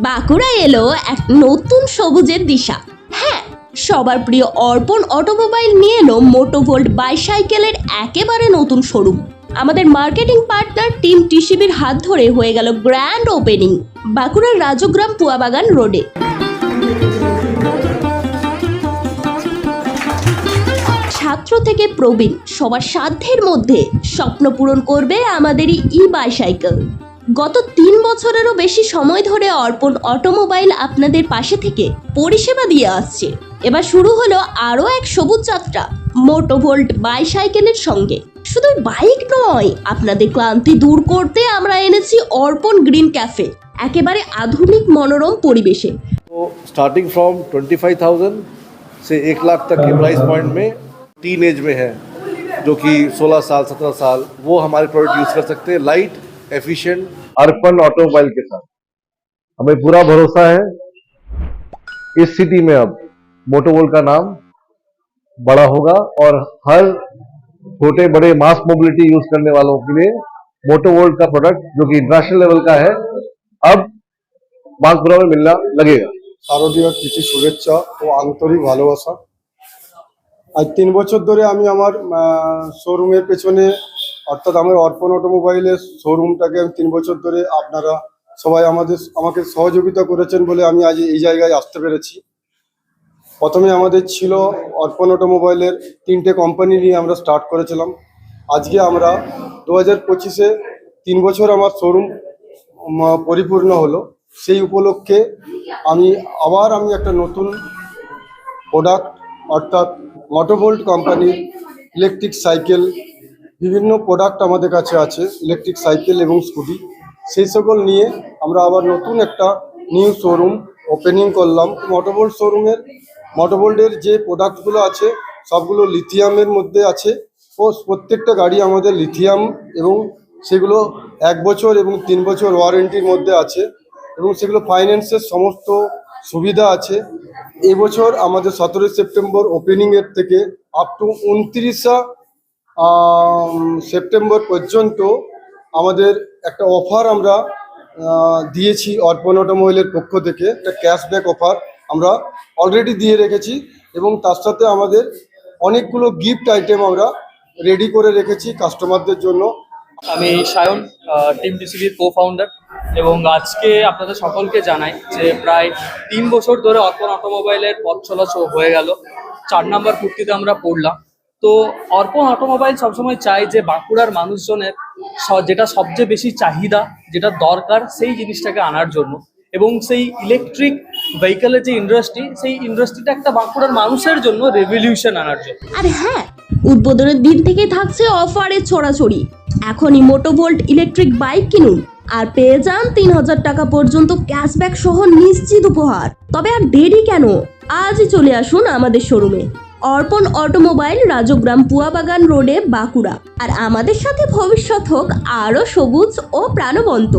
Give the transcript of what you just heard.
বাঁকুড়া এলো এক নতুন সবুজের দিশা। হ্যাঁ সবার প্রিয় অর্পণ অটোমোবাইল নিয়ে এলো মোটোভোল্ট বাইসাইকেলের একেবারে নতুন শোরুম। আমাদের মার্কেটিং পার্টনার টিম টিসিবির হাত ধরে হয়ে গেল গ্র্যান্ড ওপেনিং বাঁকুড়ার রাজগ্রাম পুয়াবাগান রোডে। ছাত্র থেকে প্রবীণ সবার সাধ্যের মধ্যে স্বপ্ন পূরণ করবে আমাদেরই ই বাইসাইকেল। গত তিন বছরেরও বেশি সময় ধরে অর্পণ অটোমোবাইল আপনাদের পাশে থেকে পরিষেবা দিয়ে আসছে এবার শুরু হলো আরও এক সবুজ যাত্রা মোটোভোল্ট বাইসাইকেলের সঙ্গে শুধু বাইক নয় আপনাদের ক্লান্তি দূর করতে আমরা এনেছি অর্পণ গ্রিন ক্যাফে একেবারে আধুনিক মনোরম পরিবেশে तो starting from twenty five thousand से एक लाख तक के प्राइस पॉइंट में टीन एज में है जो कि 16 साल 17 साल वो हमारे प्रोडक्ट यूज़ कर सकते हैं लाइट एफिशिएंट अर्पन ऑटोमोबाइल के साथ हमें पूरा भरोसा है इस सिटी में अब मोटोवोल का नाम बड़ा होगा और हर छोटे बड़े मास मोबिलिटी यूज करने वालों के लिए मोटोवोल्ट का प्रोडक्ट जो कि इंटरनेशनल लेवल का है अब बांसपुरा में मिलना लगेगा শারদীয় প্রীতি শুভেচ্ছা ও আন্তরিক ভালোবাসা আজ তিন বছর ধরে আমি আমার শোরুমের পেছনে অর্থাৎ আমার অর্পণ অটোমোবাইলের শোরুমটাকে আমি তিন বছর ধরে আপনারা সবাই আমাদের, আমাকে সহযোগিতা করেছেন বলে আমি আজ এই জায়গায় আসতে পেরেছি। প্রথমে আমাদের ছিল অর্পণ অটোমোবাইলের তিনটে কোম্পানি নিয়ে আমরা স্টার্ট করেছিলাম। আজকে আমরা দু হাজার পঁচিশে তিন বছর আমার শোরুম পরিপূর্ণ হলো। সেই উপলক্ষে আমি আবার আমি একটা নতুন প্রোডাক্ট অর্থাৎ মোটোভোল্ট কোম্পানির ইলেকট্রিক সাইকেল বিভিন্ন প্রোডাক্ট আমাদের কাছে আছে ইলেকট্রিক সাইকেল এবং স্কুটি সেই সকল নিয়ে আমরা আবার নতুন একটা নিউ শোরুম ওপেনিং করলাম। মোটোভোল্ট শোরুমের মোটোভোল্টের যে প্রোডাক্টগুলো আছে, সবগুলো লিথিয়ামের মধ্যে আছে। ও প্রত্যেকটা গাড়ি আমাদের লিথিয়াম এবং সেগুলো এক বছর এবং তিন বছর ওয়ারেন্টির মধ্যে আছে এবং সেগুলো ফাইন্যান্সের সমস্ত সুবিধা আছে। এবছর আমাদের সতেরোই সেপ্টেম্বর ওপেনিংয়ের থেকে আপ টু উনত্রিশা সেপ্টেম্বর পর্যন্ত আমাদের একটা অফার আমরা দিয়েছি অর্পণ অটোমোবাইলের পক্ষ থেকে। একটা ক্যাশব্যাক অফার আমরা অলরেডি দিয়ে রেখেছি এবং তার সাথে আমাদের অনেকগুলো গিফট আইটেম আমরা রেডি করে রেখেছি কাস্টমারদের জন্য। আমি সায়ন টিম ডিসিবির কো ফাউন্ডার এবং আজকে আপনাদের সকলকে জানাই যে প্রায় তিন বছর ধরে অর্পণ অটোমোবাইলের পথ চলা হয়ে গেল। চার নাম্বার কুর্তিতে আমরা পড়লাম তো অর্পণ অটোমোবাইল সবসময় চাই যে বাঁকুড়ার মানুষজনের যেটা সবচেয়ে বেশি চাহিদা, যেটা দরকার সেই জিনিসটাকে আনার জন্য। এবং সেই ইলেকট্রিক ভেহিকেলের যে ইন্ডাস্ট্রি সেই ইন্ডাস্ট্রিটা একটা বাঁকুড়ার মানুষের জন্য রেভলিউশন আনার জন্য। আর হ্যাঁ উদ্বোধনের দিন থেকেই থাকছে অফারে ছড়াছড়ি। এখনই মোটোভোল্ট ইলেকট্রিক বাইক কিনুন, আর পেয়ে যান তিন হাজার টাকা পর্যন্ত ক্যাশব্যাক সহ নিশ্চিত উপহার। তবে আর দেরি কেন? আজই চলে আসুন আমাদের শোরুমে অর্পণ অটোমোবাইল রাজগ্রাম পুয়াবাগান রোডে বাঁকুড়া। আর আমাদের সাথে ভবিষ্যৎ হোক আরও সবুজ ও প্রাণবন্ত।